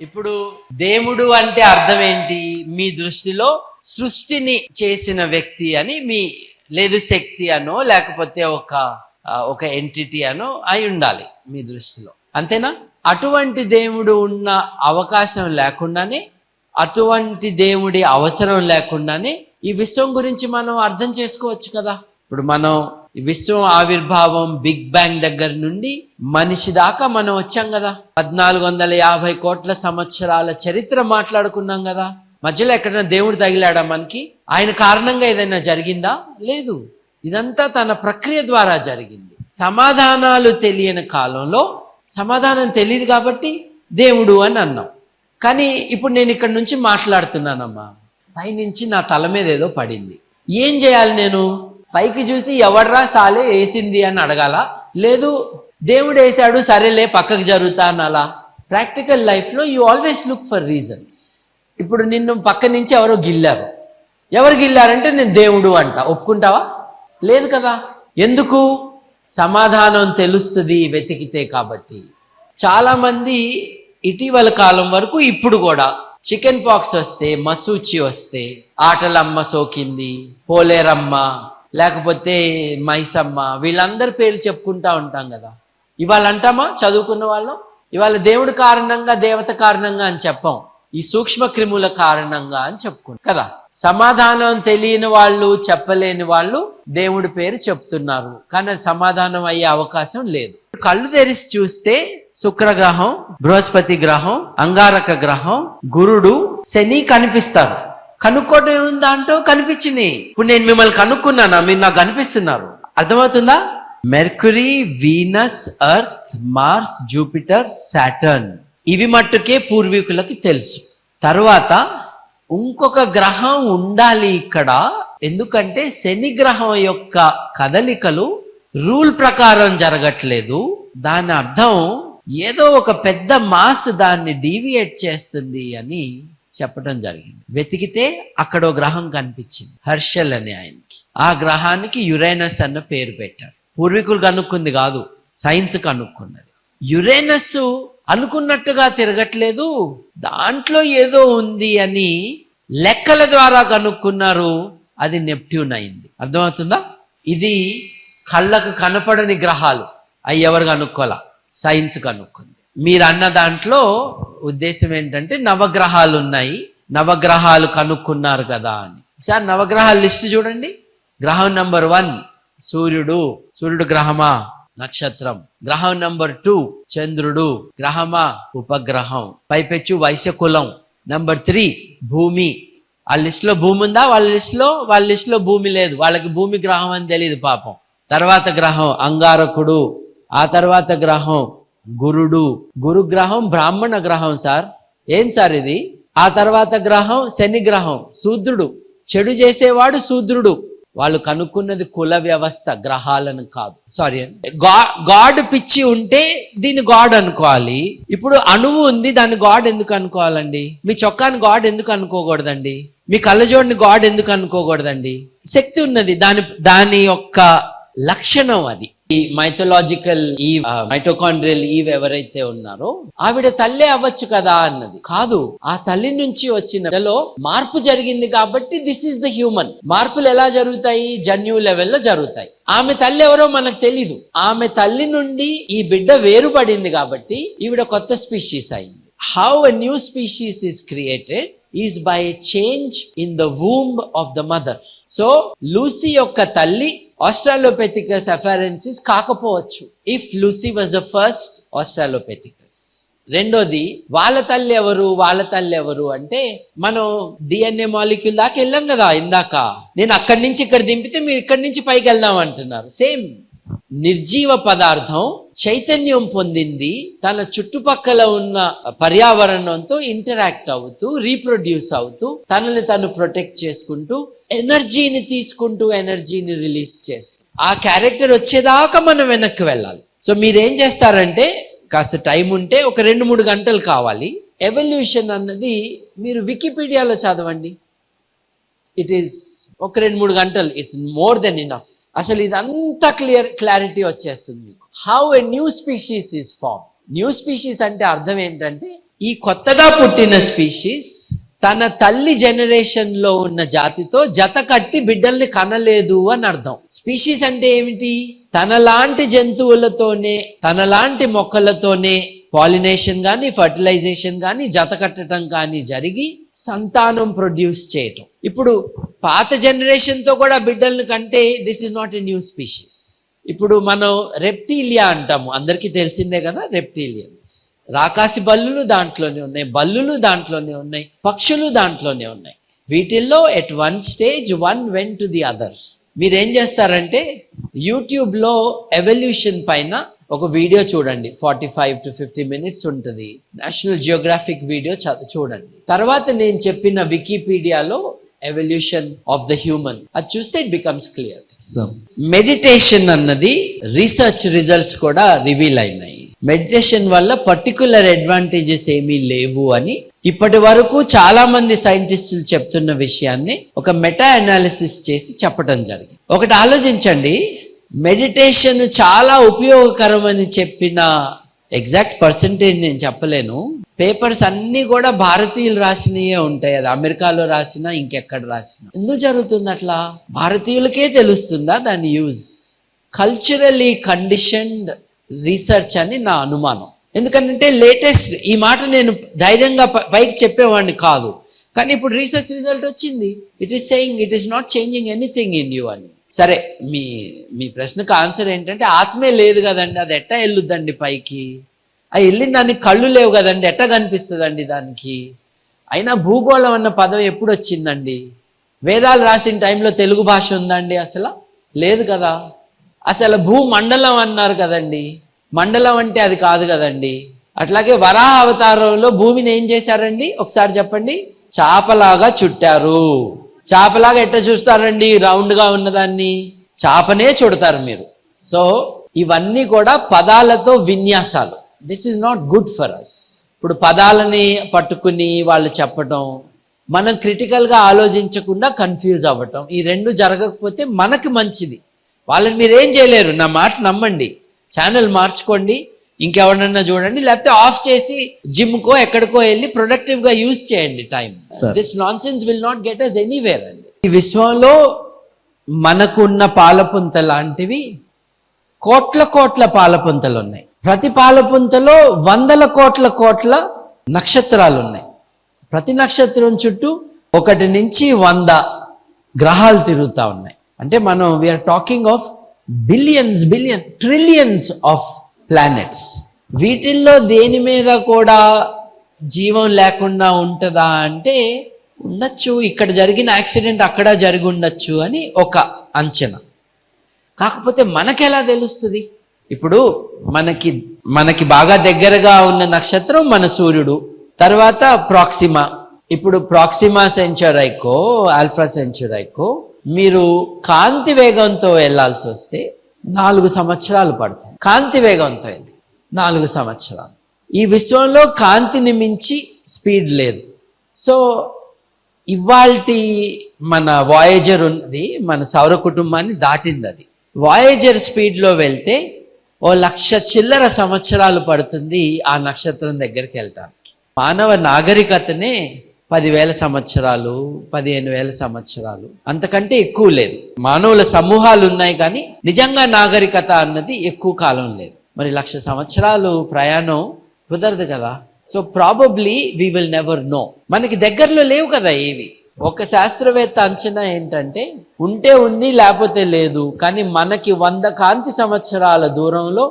ఇప్పుడు దేవుడు అంటే అర్థం ఏంటి మీ దృష్టిలో సృష్టిని చేసిన వ్యక్తి అని మీ లేదు శక్తి అనో లేకపోతే ఒక ఒక ఎంటిటీ అనో అయి ఉండాలి మీ దృష్టిలో. అంతేనా? అటువంటి దేవుడు ఉన్న అవకాశం లేకుండానే అటువంటి దేవుడి అవసరం లేకుండానే ఈ విశ్వం గురించి మనం అర్థం చేసుకోవచ్చు కదా. ఇప్పుడు మనం విశ్వం ఆవిర్భావం బిగ్ బ్యాంగ్ దగ్గర నుండి మనిషి దాకా మనం వచ్చాం కదా. పద్నాలుగు వందల యాభై కోట్ల సంవత్సరాల చరిత్ర మాట్లాడుకున్నాం కదా. మధ్యలో ఎక్కడైనా దేవుడు తగిలాడా మనకి? ఆయన కారణంగా ఏదైనా జరిగిందా? లేదు. ఇదంతా తన ప్రక్రియ ద్వారా జరిగింది. సమాధానాలు తెలియని కాలంలో సమాధానం తెలియదు కాబట్టి దేవుడు అని అన్నాం. కానీ ఇప్పుడు నేను ఇక్కడ నుంచి మాట్లాడుతున్నానమ్మా. పైనుంచి నా తల మీద ఏదో పడింది. ఏం చేయాలి నేను? పైకి చూసి ఎవడ్రా సాలే వేసింది అని అడగాల. లేదు దేవుడు వేసాడు సరేలే పక్కకు జరుగుతా అనాలా ప్రాక్టికల్ లైఫ్లో you always look for reasons ఇప్పుడు నిన్ను పక్క నుంచి ఎవరో గిల్లారు. ఎవరు గిల్లారంటే నేను దేవుడు అంట. ఒప్పుకుంటావా? లేదు కదా. ఎందుకు? సమాధానం తెలుస్తుంది వెతికితే కాబట్టి. చాలామంది ఇటీవల కాలం వరకు ఇప్పుడు కూడా చికెన్ పాక్స్ వస్తే మసూచి వస్తే ఆటలమ్మ సోకింది పోలేరమ్మ లేకపోతే మైసమ్మ వీళ్ళందరి పేర్లు చెప్పుకుంటా ఉంటాం కదా. ఇవాళ అంటామా చదువుకున్న వాళ్ళం? ఇవాళ దేవుడి కారణంగా దేవత కారణంగా అని చెప్పం. ఈ సూక్ష్మ క్రిముల కారణంగా అని చెప్పుకుంటాం కదా. సమాధానం తెలియని వాళ్ళు చెప్పలేని వాళ్ళు దేవుడి పేరు చెప్తున్నారు. కానీ సమాధానం అయ్యే అవకాశం లేదు. కళ్ళు తెరిచి చూస్తే శుక్రగ్రహం బృహస్పతి గ్రహం అంగారక గ్రహం గురుడు శని కనిపిస్తారు. కనుక్కోవడం ఏముంది దాంట్లో కనిపించింది. ఇప్పుడు నేను మిమ్మల్ని కనుక్కున్నానా? మీరు నాకు కనిపిస్తున్నారు అర్థమవుతుందా? Mercury Venus Earth Mars Jupiter Saturn ఇవి మట్టుకే పూర్వీకులకి తెలుసు. తర్వాత ఇంకొక గ్రహం ఉండాలి ఇక్కడ. ఎందుకంటే శని గ్రహం యొక్క కదలికలు రూల్ ప్రకారం జరగట్లేదు. దాని అర్థం ఏదో ఒక పెద్ద మాస్ దాన్ని డీవియేట్ చేస్తుంది అని చెప్పడం జరిగింది. వెతికితే అక్కడ గ్రహం కనిపించింది. హర్షల్ అనే ఆయనకి. ఆ గ్రహానికి యురేనస్ అన్న పేరు పెట్టారు పూర్వీకులు కనుక్కుంది కాదు సైన్స్ కనుక్కున్నది. యురేనస్ అనుకున్నట్టుగా తిరగట్లేదు దాంట్లో ఏదో ఉంది అని లెక్కల ద్వారా కనుక్కున్నారు అది నెప్ట్యూన్ అయింది. అర్థమవుతుందా? ఇది కళ్ళకు కనపడని గ్రహాలు. అవి ఎవరు కనుక్కోలా సైన్స్ కనుక్కుంది. మీరు అన్న దాంట్లో ఉద్దేశం ఏంటంటే నవగ్రహాలు ఉన్నాయి నవగ్రహాలు కనుక్కున్నారు కదా అని. సార్ నవగ్రహాల లిస్ట్ చూడండి. గ్రహం నంబర్ వన్ సూర్యుడు. సూర్యుడు గ్రహమా? నక్షత్రం. గ్రహం నంబర్ టూ చంద్రుడు. గ్రహమా? ఉపగ్రహం. పైపెచ్చు వైశ్యకులం నంబర్ త్రీ భూమి. ఆ లిస్టులో భూమి ఉందా? వాళ్ళ లిస్టులో వాళ్ళ లిస్టులో భూమి లేదు. వాళ్ళకి భూమి గ్రహం అని తెలియదు పాపం. తర్వాత గ్రహం అంగారకుడు. ఆ తర్వాత గ్రహం గురుడు. గురు గ్రహం బ్రాహ్మణ గ్రహం సార్. ఏం సార్ ఇది? ఆ తర్వాత గ్రహం శని గ్రహం. శూద్రుడు. చెడు చేసేవాడు శూద్రుడు. వాళ్ళు కనుక్కున్నది కుల వ్యవస్థ గ్రహాలను కాదు. సారీ గాడ్ పిచ్చి ఉంటే దీన్ని గాడ్ అనుకోవాలి. ఇప్పుడు అణువు ఉంది దాన్ని గాడ్ ఎందుకు అనుకోవాలండి? మీ చొక్కాని గాడ్ ఎందుకు అనుకోకూడదండి? మీ కళ్ళజోడిని గాడ్ ఎందుకు అనుకోకూడదండి? శక్తి ఉన్నది. దాని దాని యొక్క లక్షణం అది. ఈ మైథలాజికల్ ఈ మైటోకాండ్రియల్ ఈవ్ ఎవరైతే ఉన్నారో ఆవిడ తల్లే అవ్వచ్చు కదా అన్నది. కాదు ఆ తల్లి నుంచి వచ్చినలో మార్పు జరిగింది కాబట్టి దిస్ ఈస్ ద హ్యూమన్ మార్పులు ఎలా జరుగుతాయి? జన్యు లెవెల్లో జరుగుతాయి. ఆమె తల్లి ఎవరో మనకు తెలీదు. ఆమె తల్లి నుండి ఈ బిడ్డ వేరుపడింది కాబట్టి ఈవిడ కొత్త స్పీషీస్ అయింది. How a new species is created is by a change in the womb of the mother so Lucy యొక్క తల్లి ఆస్ట్రాలోపెథికస్ అఫారెన్సిస్ కాకపోవచ్చు if Lucy was the first Australopithecus. రెండోది వాళ్ళ తల్లి ఎవరు వాళ్ళ తల్లి ఎవరు అంటే మనం డిఎన్ఏ మాలిక్యూల్ దాకా వెళ్ళాం కదా ఇందాక. నేను అక్కడి నుంచి ఇక్కడ దింపితే మీరు ఇక్కడి నుంచి పైకి వెళ్దాం అంటున్నారు. సేమ్ నిర్జీవ పదార్థం చైతన్యం పొందింది. తన చుట్టుపక్కల ఉన్న పర్యావరణంతో ఇంటరాక్ట్ అవుతూ రీప్రొడ్యూస్ అవుతూ తనని తను ప్రొటెక్ట్ చేసుకుంటూ ఎనర్జీని తీసుకుంటూ ఎనర్జీని రిలీజ్ చేస్తూ. ఆ క్యారెక్టర్ వచ్చేదాకా మనం వెనక్కి వెళ్ళాలి. సో మీరేం చేస్తారంటే కాస్త టైం ఉంటే ఒక రెండు మూడు గంటలు కావాలి. ఎవల్యూషన్ అన్నది మీరు వికీపీడియాలో చదవండి. ఇట్ ఈస్ ఒక రెండు మూడు గంటలు. ఇట్స్ మోర్ దెన్ ఇనఫ్ అసలు ఇదంతా క్లియర్ క్లారిటీ వచ్చేస్తుంది మీకు. How a new species is form new species అంటే అర్థం ఏంటంటే ఈ కొత్తగా పుట్టిన స్పీషీస్ తన తల్లి జనరేషన్లో ఉన్న జాతితో జత కట్టి బిడ్డల్ని కనలేదు అని అర్థం. స్పీషీస్ అంటే ఏమిటి? తనలాంటి జంతువులతోనే తనలాంటి మొక్కలతోనే పాలినేషన్ కానీ ఫర్టిలైజేషన్ కానీ జత కట్టడం కానీ జరిగి సంతానం ప్రొడ్యూస్ చేయటం. ఇప్పుడు పాత జనరేషన్తో కూడా బిడ్డలను కంటే this is not a new species ఇప్పుడు మనం రెప్టీలియా అంటాము. అందరికీ తెలిసిందే కదా రెప్టీలియన్స్ రాకాసి బల్లులు దాంట్లోనే ఉన్నాయి బల్లులు దాంట్లోనే ఉన్నాయి పక్షులు దాంట్లోనే ఉన్నాయి. వీటిల్లో at one stage one when to the other మీరేం చేస్తారంటే యూట్యూబ్లో ఎవల్యూషన్ పైన ఒక వీడియో చూడండి. Forty five to fifty minutes ఉంటుంది నేషనల్ జియోగ్రాఫిక్ వీడియో చూడండి. తర్వాత నేను చెప్పిన వికీపీడియాలో ఎవల్యూషన్ ఆఫ్ ద హ్యూమన్ అది చూస్తే it becomes clear so meditation అన్నది రీసెర్చ్ రిజల్ట్స్ కూడా రివీల్ అయినాయి. మెడిటేషన్ వల్ల పర్టికులర్ అడ్వాంటేజెస్ ఏమీ లేవు అని ఇప్పటి వరకు చాలా మంది సైంటిస్టులు చెప్తున్న విషయాన్ని ఒక మెటా అనాలిసిస్ చేసి చెప్పడం జరిగింది. ఒకటి ఆలోచించండి. మెడిటేషన్ చాలా ఉపయోగకరమని చెప్పిన ఎగ్జాక్ట్ పర్సంటేజ్ నేను చెప్పలేను. పేపర్స్ అన్నీ కూడా భారతీయులు రాసినయే ఉంటాయి. అది అమెరికాలో రాసినా ఇంకెక్కడ రాసినా. ఎందుకు జరుగుతుంది అట్లా? భారతీయులకే తెలుస్తుందా దాని యూజ్? కల్చరలీ కండిషన్డ్ రీసెర్చ్ అని నా అనుమానం. ఎందుకంటే లేటెస్ట్ ఈ మాట నేను ధైర్యంగా పైకి చెప్పేవాడిని కాదు. కానీ ఇప్పుడు రీసెర్చ్ రిజల్ట్ వచ్చింది. It is saying it is not changing anything in you అని. సరే మీ మీ ప్రశ్నకు ఆన్సర్ ఏంటంటే ఆత్మే లేదు కదండి అది ఎట్టా వెళ్ళుద్దండి పైకి? ఆ వెళ్ళిన దానికి కళ్ళు లేవు కదండి ఎట్టా కనిపిస్తుందండి దానికి? అయినా భూగోళం అన్న పదం ఎప్పుడు వచ్చిందండి వేదాలు రాసిన టైంలో తెలుగు భాష ఉందండి అసలు? లేదు కదా? అసలు భూమండలం అన్నారు కదండి. మండలం అంటే అది కాదు కదండి. అట్లాగే వరాహ అవతారంలో భూమిని ఏం చేశారండి? ఒకసారి చెప్పండి. చాపలాగా చుట్టారు. చేపలాగా ఎట్ట చూస్తారండి? రౌండ్గా ఉన్నదాన్ని. చేపనే చూడతారు మీరు. సో ఇవన్నీ కూడా పదాలతో విన్యాసాలు. This is not good for us ఇప్పుడు పదాలని పట్టుకుని వాళ్ళు చెప్పటం మనం క్రిటికల్గా ఆలోచించకుండా కన్ఫ్యూజ్ అవ్వటం ఈ రెండు జరగకపోతే మనకి మంచిది. వాళ్ళని మీరు ఏం చేయలేరు. నా మాట నమ్మండి. ఛానల్ మార్చుకోండి. ఇంకెవరన్నా చూడండి లేకపోతే ఆఫ్ చేసి జిమ్కో ఎక్కడికో వెళ్ళి ప్రొడక్టివ్గా యూజ్ చేయండి time. This nonsense will not get us anywhere అండి. ఈ విశ్వంలో మనకున్న పాలపుంత లాంటివి కోట్ల కోట్ల పాలపుంతలు ఉన్నాయి. ప్రతి పాలపుంతలో వందల కోట్ల కోట్ల నక్షత్రాలు ఉన్నాయి ప్రతి నక్షత్రం చుట్టూ ఒకటి నుంచి వంద గ్రహాలు తిరుగుతూ ఉన్నాయి. అంటే మనం we are talking of billions billion trillions of planets వీటిల్లో దేని మీద కూడా జీవం లేకుండా ఉంటుందా అంటే ఉండొచ్చు ఇక్కడ జరిగిన యాక్సిడెంట్ అక్కడ జరిగి ఉండొచ్చు అని ఒక అంచనా. కాకపోతే మనకెలా తెలుస్తుంది? ఇప్పుడు మనకి మనకి బాగా దగ్గరగా ఉన్న నక్షత్రం మన సూర్యుడు తర్వాత ప్రాక్సిమా. ఇప్పుడు ప్రాక్సిమా సెంచురైకో ఆల్ఫా సెంచురైకో మీరు కాంతి వేగంతో వెళ్ళాల్సి వస్తే నాలుగు సంవత్సరాలు పడుతుంది. కాంతి వేగంతో నాలుగు సంవత్సరాలు. ఈ విశ్వంలో కాంతిని మించి స్పీడ్ లేదు. సో ఇవాల్టి మన వాయేజర్ ఉన్నది మన సౌర కుటుంబాన్ని దాటింది అది. వాయేజర్ స్పీడ్లో వెళ్తే ఓ లక్ష చిల్లర సంవత్సరాలు పడుతుంది ఆ నక్షత్రం దగ్గరికి వెళ్ళటానికి. మానవ నాగరికతనే పదివేల సంవత్సరాలు పదిహేను వేల సంవత్సరాలు. అంతకంటే ఎక్కువ లేదు. మానవుల సమూహాలు ఉన్నాయి కానీ నిజంగా నాగరికత అన్నది ఎక్కువ కాలం లేదు. మరి లక్ష సంవత్సరాలు ప్రయాణం కుదరదు కదా. So probably we will never know మనకి దగ్గరలో లేవు కదా ఏవి. ఒక శాస్త్రవేత్త అంచనా ఏంటంటే ఉంటే ఉంది లేకపోతే లేదు కానీ మనకి వంద కాంతి సంవత్సరాల దూరంలో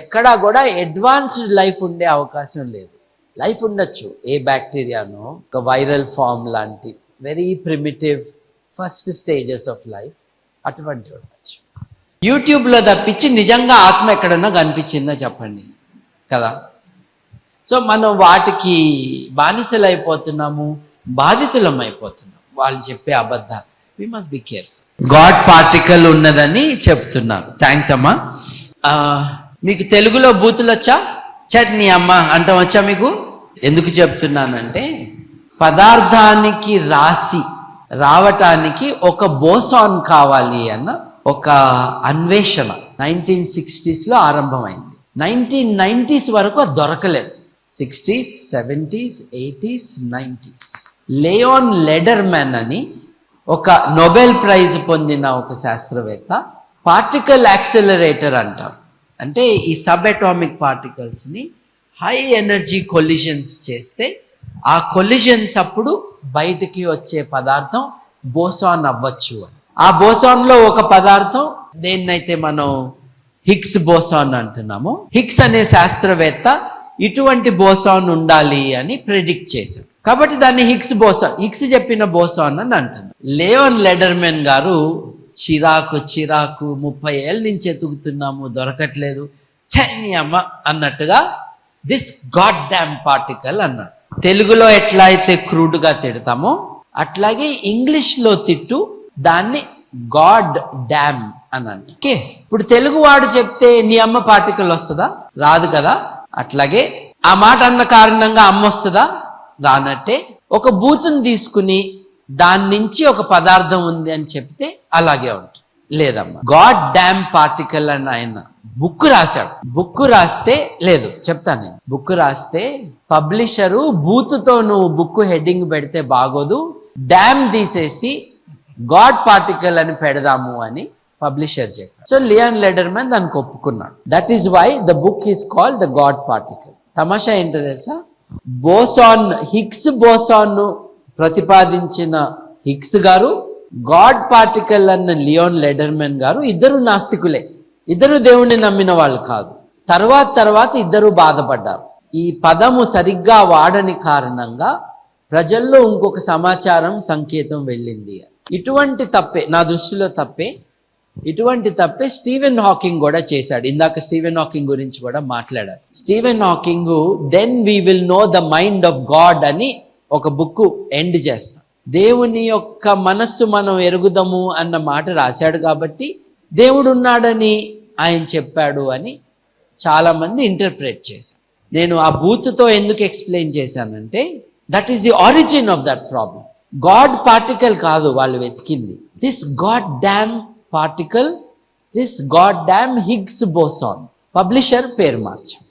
ఎక్కడా కూడా అడ్వాన్స్డ్ లైఫ్ ఉండే అవకాశం లేదు. లైఫ్ ఉండొచ్చు. ఏ బ్యాక్టీరియానో ఒక వైరల్ ఫామ్ లాంటి very primitive first stages of life అటువంటి ఉండొచ్చు. యూట్యూబ్లో తప్పించి నిజంగా ఆత్మ ఎక్కడన్నా కనిపించిందో చెప్పండి. కదా? సో మనం వాటికి బానిసలైపోతున్నాము బాధితులం అయిపోతున్నాం వాళ్ళు చెప్పే అబద్ధాలు. We must be careful God particle ఉన్నదని చెప్తున్నాను థ్యాంక్స్ అమ్మా. మీకు తెలుగులో బూతులు వచ్చా చట్నీ అమ్మ. అంటాం వచ్చా మీకు? ఎందుకు చెప్తున్నానంటే పదార్థానికి రాసి రావటానికి ఒక బోసాన్ కావాలి అన్న ఒక అన్వేషణ నైన్టీన్ సిక్స్టీస్లో ఆరంభమైంది. నైన్టీన్ నైంటీస్ వరకు అది దొరకలేదు. Sixties seventies eighties nineties Leon Lederman అని ఒక నోబెల్ ప్రైజ్ పొందిన ఒక శాస్త్రవేత్త పార్టికల్ యాక్సిలరేటర్ అంటారు. అంటే ఈ సబ్ అటామిక్ పార్టికల్స్ని హై ఎనర్జీ కొలిజన్స్ చేస్తే ఆ కొలిజన్స్ అప్పుడు బయటికి వచ్చే పదార్థం బోసాన్ అవ్వచ్చు అని. ఆ బోసాన్లో ఒక పదార్థం దేన్నైతే మనం హిగ్స్ బోసాన్ అంటున్నాము హిగ్స్ అనే శాస్త్రవేత్త ఇటువంటి బోసాన్ ఉండాలి అని ప్రిడిక్ట్ చేశాడు. కాబట్టి దాన్ని హిగ్స్ బోసాన్ హిగ్స్ చెప్పిన బోసాన్ అని అంటున్నాం. లేవన్ లెడర్మెన్ గారు చిరాకు చిరాకు ముప్పై ఏళ్ళ నుంచి ఎతుకుతున్నాము దొరకట్లేదు చని అమ్మ అన్నట్టుగా దిస్ గాడ్ డ్యామ్ పార్టికల్ అన్నాడు. తెలుగులో ఎట్లా అయితే క్రూడ్గా తిడతామో అట్లాగే ఇంగ్లీష్లో తిట్టు దాన్ని గాడ్ డ్యామ్ అని ఓకే ఇప్పుడు తెలుగు వాడు చెప్తే నీ అమ్మ పార్టికల్ వస్తుందా? రాదు కదా? అట్లాగే ఆ మాట అన్న కారణంగా అమ్మ వస్తుందా? రానట్టే. ఒక బూతుని తీసుకుని దాని నుంచి ఒక పదార్థం ఉంది అని చెప్తే అలాగే ఉంటుంది. లేదమ్మా. గాడ్ డ్యామ్ పార్టికల్ అని ఆయన బుక్ రాశాడు. బుక్ రాస్తే లేదు చెప్తాను నేను. బుక్ రాస్తే పబ్లిషరు బూత్తో నువ్వు బుక్ హెడ్డింగ్ పెడితే బాగోదు డ్యామ్ తీసేసి గాడ్ పార్టికల్ అని పెడదాము అని పబ్లిషర్ చెప్పాడు. సో లియాన్ లెడర్మెన్ దానికి ఒప్పుకున్నాడు. That is why the book is call the God particle తమాషా ఏంటో తెలుసా? బోసాన్ హిగ్స్ బోసాన్ ప్రతిపాదించిన హిగ్స్ గారు గాడ్ పార్టికల్ అన్న లియోన్ లెడర్మెన్ గారు ఇద్దరు నాస్తికులే. ఇద్దరు దేవుణ్ణి నమ్మిన వాళ్ళు కాదు. తర్వాత తర్వాత ఇద్దరు బాధపడ్డారు. ఈ పదము సరిగ్గా వాడని కారణంగా ప్రజల్లో ఇంకొక సమాచారం సంకేతం వెళ్ళింది. ఇటువంటి తప్పే నా దృష్టిలో తప్పే ఇటువంటి తప్పే స్టీవెన్ హాకింగ్ కూడా చేశాడు. ఇందాక స్టీవెన్ హాకింగ్ గురించి కూడా మాట్లాడారు. Stephen Hawking then we will know the mind of God అని ఒక బుక్ ఎండ్ చేస్తాం. దేవుని యొక్క మనస్సు మనం ఎరుగుదము అన్న మాట రాశాడు కాబట్టి దేవుడు ఉన్నాడని ఆయన చెప్పాడు అని చాలామంది ఇంటర్ప్రెట్ చేశారు. నేను ఆ బూత్తో ఎందుకు ఎక్స్ప్లెయిన్ చేశానంటే that is the origin of that problem God particle కాదు వాళ్ళు వెతికింది. This goddamn particle this goddamn Higgs boson publisher పేరు మార్చాం.